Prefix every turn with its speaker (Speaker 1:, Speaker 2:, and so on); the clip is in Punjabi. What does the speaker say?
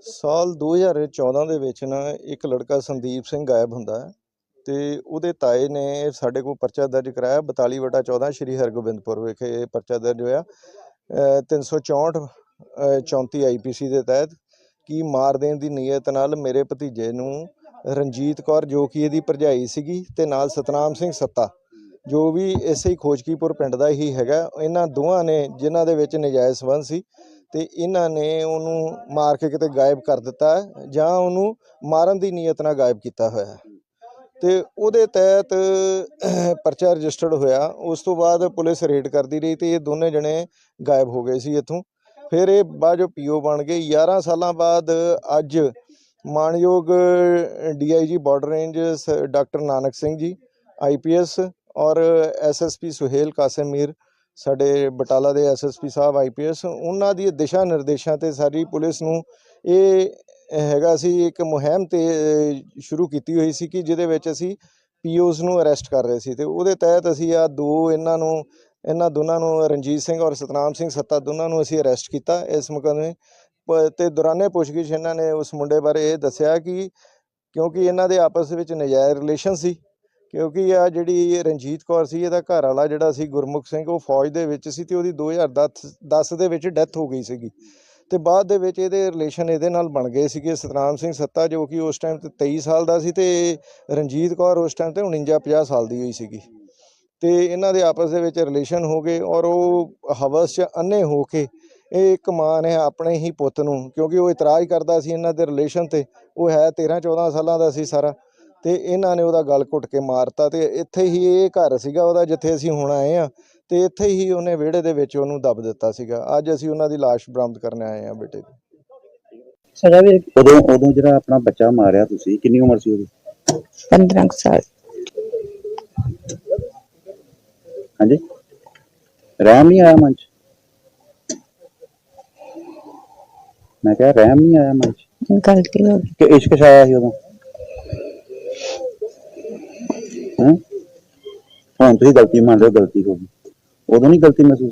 Speaker 1: ਸਾਲ 2014 ਦੇ ਵਿੱਚ ਨਾ ਇੱਕ ਲੜਕਾ ਸੰਦੀਪ ਸਿੰਘ ਗਾਇਬ ਹੁੰਦਾ ਹੈ ਤੇ ਉਹਦੇ ਤਾਏ ਨੇ ਸਾਡੇ ਕੋਲ ਪਰਚਾ ਦਰਜ ਕਰਾਇਆ 42 ਵਟਾ 14 ਸ਼੍ਰੀ ਹਰਗੋਬਿੰਦਪੁਰ ਵਿਖੇ ਇਹ ਪਰਚਾ ਦਰਜ ਹੋਇਆ। ਅ, 364 ਅ, 34 ਆਈਪੀਸੀ ਦੇ ਤਹਿਤ ਕਿ ਮਾਰ ਦੇਣ ਦੀ ਨੀਅਤ ਨਾਲ ਮੇਰੇ ਭਤੀਜੇ ਨੂੰ ਰਣਜੀਤ ਕੌਰ ਜੋ ਕਿ ਇਹਦੀ ਭਰਜਾਈ ਸੀਗੀ ਤੇ ਨਾਲ ਸਤਨਾਮ ਸਿੰਘ ਸੱਤਾ ਜੋ ਵੀ ਇਸੇ ਹੀ ਖੋਜਕੀਪੁਰ ਪਿੰਡ ਦਾ ਹੀ ਹੈਗਾ। ਇਹਨਾਂ ਦੋਵਾਂ ਨੇ ਜਿਨ੍ਹਾਂ ਦੇ ਵਿੱਚ ਨਜਾਇਜ਼ ਸੰਬੰਧ ਸੀ ਤੇ ਇਹਨਾਂ ਨੇ ਉਹਨੂੰ ਮਾਰ ਕੇ ਕਿਤੇ ਗਾਇਬ ਕਰ ਦਿੱਤਾ ਜਾਂ ਉਹਨੂੰ ਮਾਰਨ ਦੀ ਨੀਅਤ ਨਾਲ ਗਾਇਬ ਕੀਤਾ ਹੋਇਆ ਹੈ। ਤੇ ਉਹਦੇ ਤਹਿਤ ਪਰਚਾ ਰਜਿਸਟਰਡ ਹੋਇਆ। ਉਸ ਤੋਂ ਬਾਅਦ ਪੁਲਿਸ ਰੇਡ ਕਰਦੀ ਰਹੀ ਤੇ ਇਹ ਦੋਨੇ ਜਣੇ ਗਾਇਬ ਹੋ ਗਏ ਸੀ ਇੱਥੋਂ। ਫਿਰ ਇਹ ਬਾਅਦ ਜੋ ਪੀਓ ਬਣ ਗਏ। 11 ਸਾਲਾਂ ਬਾਅਦ ਅੱਜ ਮਾਨਯੋਗ ਡੀਆਈਜੀ ਬਾਰਡਰ ਰੇਂਜ ਸ- ਡਾਕਟਰ ਨਾਨਕ ਸਿੰਘ ਜੀ ਆਈਪੀਐਸ ਔਰ ਐਸਐਸਪੀ ਸੁਹੇਲ ਕਾਸਿਮ ਮੀਰ ਸਾਡੇ ਬਟਾਲਾ ਦੇ ਐਸਐਸਪੀ ਸਾਹਿਬ ਆਈਪੀਐਸ ਉਹਨਾਂ ਦੀ ਦਿਸ਼ਾ ਨਿਰਦੇਸ਼ਾਂ ਤੇ ਸਾਰੀ ਪੁਲਿਸ ਨੂੰ ਇਹ ਹੈਗਾ ਸੀ, ਇੱਕ ਮੁਹਿੰਮ ਤੇ ਸ਼ੁਰੂ ਕੀਤੀ ਹੋਈ ਸੀ ਕਿ ਜਿਹਦੇ ਵਿੱਚ ਅਸੀਂ ਪੀਓਸ ਨੂੰ ਅਰੈਸਟ ਕਰ ਰਹੇ ਸੀ ਤੇ ਉਹਦੇ ਤਹਿਤ ਅਸੀਂ ਆ ਦੋ ਇਹਨਾਂ ਨੂੰ, ਇਹਨਾਂ ਦੋਨਾਂ ਨੂੰ, ਰਣਜੀਤ ਸਿੰਘ ਔਰ ਸਤਨਾਮ ਸਿੰਘ ਸੱਤਾ ਦੋਨਾਂ ਨੂੰ ਅਸੀਂ ਅਰੈਸਟ ਕੀਤਾ ਇਸ ਮੁਕੱਦਮੇ ਪ- ਤੇ ਦੌਰਾਨੇ ਪੁੱਛਗਿੱਛ ਇਹਨਾਂ ਨੇ ਉਸ ਮੁੰਡੇ ਬਾਰੇ ਇਹ ਦੱਸਿਆ ਕਿ ਕਿਉਂਕਿ ਇਹਨਾਂ ਦੇ ਆਪਸ ਵਿੱਚ ਨਜਾਇਜ਼ ਰਿਲੇਸ਼ਨ ਸੀ ਕਿਉਂਕਿ ਆ ਜਿਹੜੀ ਰਣਜੀਤ ਕੌਰ ਸੀ, ਇਹਦਾ ਘਰ ਵਾਲਾ ਜਿਹੜਾ ਸੀ ਗੁਰਮੁਖ ਸਿੰਘ, ਉਹ ਫੌਜ ਦੇ ਵਿੱਚ ਸੀ ਤੇ ਉਹਦੀ 2010 10 ਦੇ ਵਿੱਚ ਡੈਥ ਹੋ ਗਈ ਸੀਗੀ। ਤੇ ਬਾਅਦ ਦੇ ਵਿੱਚ ਇਹਦੇ ਰਿਲੇਸ਼ਨ ਇਹਦੇ ਨਾਲ ਬਣ ਗਏ ਸੀਗੇ ਸਤਨਾਮ ਸਿੰਘ ਸੱਤਾ, ਜੋ ਕਿ ਉਸ ਟਾਈਮ ਤੇ 23 ਸਾਲ ਦਾ ਸੀ ਤੇ ਰਣਜੀਤ ਕੌਰ ਉਸ ਟਾਈਮ ਤੇ 49 50 ਸਾਲ ਦੀ ਹੋਈ ਸੀਗੀ। ਤੇ ਇਹਨਾਂ ਦੇ ਆਪਸ ਦੇ ਵਿੱਚ ਰਿਲੇਸ਼ਨ ਹੋ ਗਏ ਔਰ ਉਹ ਹਵਸ 'ਚ ਅੰਨੇ ਹੋ ਕੇ ਇਹ ਇੱਕ ਮਾਂ ਨੇ ਆਪਣੇ ਹੀ ਪੁੱਤ ਨੂੰ, ਕਿਉਂਕਿ ਉਹ ਇਤਰਾਜ਼ ਕਰਦਾ ਸੀ ਇਹਨਾਂ ਦੇ ਰਿਲੇਸ਼ਨ ਤੇ, ਉਹ ਹੈ 13 14 ਸਾਲਾਂ ਦਾ ਸੀ ਸਾਰਾ। ਤੇ ਇਹਨਾਂ ਨੇ ਉਹਦਾ ਗਲ ਘੁੱਟ ਕੇ ਮਾਰਤਾ ਤੇ ਇੱਥੇ ਹੀ ਇਹ ਘਰ ਸੀਗਾ ਉਹਦਾ ਜਿੱਥੇ ਅਸੀਂ ਹੁਣ ਆਏ ਆ ਤੇ ਇੱਥੇ ਹੀ ਉਹਨੇ ਵਿਹੜੇ ਦੇ ਵਿੱਚ ਉਹਨੂੰ ਦੱਬ ਦਿੱਤਾ ਸੀਗਾ। ਅੱਜ ਅਸੀਂ ਉਹਨਾਂ ਦੀ ਲਾਸ਼ ਬਰਾਮਦ ਕਰਨ ਆਏ ਆ ਬੇਟੇ ਦੀ।
Speaker 2: ਸਜ਼ਾ ਵੀ
Speaker 3: ਉਦੋਂ ਉਦੋਂ ਜਿਹੜਾ ਆਪਣਾ ਬੱਚਾ ਮਾਰਿਆ ਤੁਸੀਂ ਕਿੰਨੀ ਉਮਰ ਸੀ ਉਹਦੀ?
Speaker 4: 15 ਕੁ ਸਾਲ।
Speaker 3: ਹਾਂਜੀ। ਰਹਿਮ ਨਹੀਂ ਆਇਆ ਮਨ ਚ? ਮੈਂ ਕਿਹਾ ਰਹਿਮ ਨਹੀਂ ਆਇਆ ਮਨ ਚ?
Speaker 4: ਗਲਤੀ ਹੋ ਗਈ।
Speaker 3: ਕਿ ਇਸ਼ਕ ਛਾਇਆ ਸੀ ਉਦੋਂ? ਹਾਂ। ਹੁਣ ਤੁਸੀਂ ਗਲਤੀ ਮੰਨ ਰਹੇ ਹੋ ਗਲਤੀ ਹੋ ਗਈ। ਉਦੋਂ ਨਹੀਂ ਗਲਤੀ ਮਹਿਸੂਸ